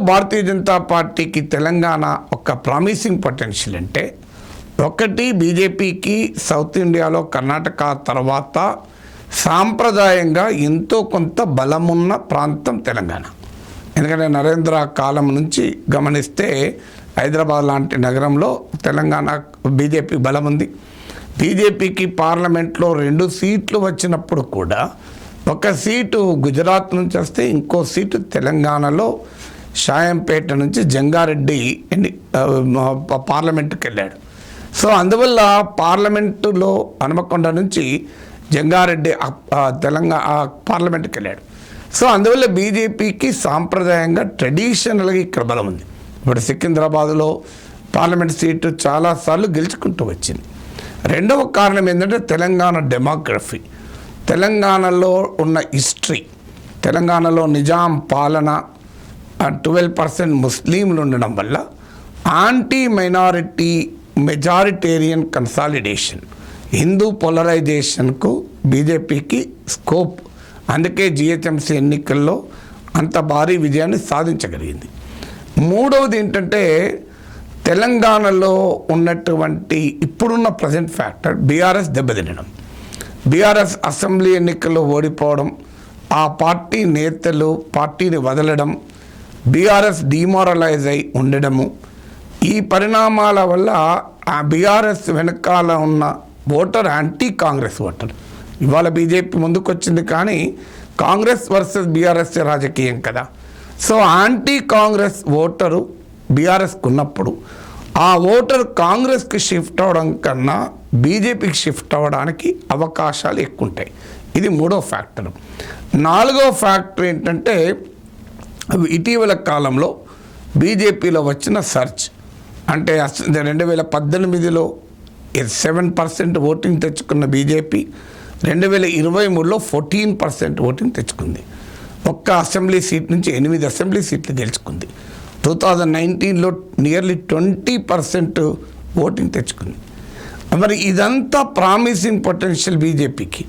భారతీయ జనతా పార్టీకి తెలంగాణ ఒక promising potential అంటే ఒకటి బీజేపీకి సౌత్ ఇండియాలో కర్ణాటక తర్వాత సాంప్రదాయంగా ఎంతో కొంత బలమున్న ప్రాంతం తెలంగాణ. ఎందుకంటే నరేంద్ర కాలం నుంచి గమనిస్తే హైదరాబాద్ లాంటి నగరంలో తెలంగాణ బీజేపీ బలం ఉంది బీజేపీకి పార్లమెంట్లో రెండు సీట్లు వచ్చినప్పుడు కూడా ఒక సీటు గుజరాత్ నుంచి వస్తే ఇంకో సీటు తెలంగాణలో షాయంపేట నుంచి జంగారెడ్డి ఎన్ని పార్లమెంటుకి వెళ్ళాడు. సో అందువల్ల పార్లమెంటులో హనుమకొండ నుంచి జంగారెడ్డి తెలంగాణ పార్లమెంట్కి వెళ్ళాడు. సో అందువల్ల బీజేపీకి సాంప్రదాయంగా ట్రెడిషనల్గా ఇక్కడ బలం ఉంది. ఇప్పుడు సికింద్రాబాద్లో పార్లమెంట్ సీటు చాలాసార్లు గెలుచుకుంటూ వచ్చింది. రెండవ కారణం ఏంటంటే తెలంగాణ డెమోగ్రఫీ. తెలంగాణలో ఉన్న హిస్టరీ తెలంగాణలో నిజాం పాలన ట్వెల్వ్ పర్సెంట్ ముస్లింలు ఉండడం వల్ల anti minority majoritarian consolidation Hindu పోలరైజేషన్కు బీజేపీకి స్కోప్ అందుకే జిహెచ్ఎంసీ ఎన్నికల్లో అంత భారీ విజయాన్ని సాధించగలిగింది. మూడవది ఏంటంటే తెలంగాణలో ఉన్నటువంటి ఇప్పుడున్న ప్రజెంట్ ఫ్యాక్టర్ బీఆర్ఎస్ దెబ్బతినడం. బీఆర్ఎస్ అసెంబ్లీ ఎన్నికల్లో ఓడిపోవడం ఆ పార్టీ నేతలు పార్టీని వదలడం బీఆర్ఎస్ డిమారలైజ్ అయి ఉండడము. ఈ పరిణామాల వల్ల ఆ బీఆర్ఎస్ వెనకాల ఉన్న ఓటర్ యాంటీ కాంగ్రెస్ ఓటర్. ఇవాళ బీజేపీ ముందుకొచ్చింది కానీ కాంగ్రెస్ వర్సెస్ బీఆర్ఎస్ రాజకీయం కదా. సో యాంటీ కాంగ్రెస్ ఓటరు బీఆర్ఎస్కి ఉన్నప్పుడు ఆ ఓటర్ కాంగ్రెస్కి షిఫ్ట్ అవడం కన్నా బీజేపీకి షిఫ్ట్ అవ్వడానికి అవకాశాలు ఎక్కువ ఉంటాయి ఇది మూడో ఫ్యాక్టర్. నాలుగో ఫ్యాక్టర్ ఏంటంటే ఇటీవల కాలంలో బీజేపీలో వచ్చిన సర్చ్. అంటే రెండు వేల పద్దెనిమిదిలో సెవెన్ పర్సెంట్ ఓటింగ్ తెచ్చుకున్న బీజేపీ రెండు వేల ఇరవై మూడులో ఫోర్టీన్ పర్సెంట్ ఓటింగ్ తెచ్చుకుంది. ఒక్క అసెంబ్లీ సీట్ నుంచి ఎనిమిది అసెంబ్లీ సీట్లు గెలుచుకుంది. టూ థౌజండ్ నైన్టీన్లో నియర్లీ ట్వంటీ పర్సెంట్ ఓటింగ్ తెచ్చుకుంది. మరి ఇదంతా ప్రామిసింగ్ పొటెన్షియల్ బీజేపీకి.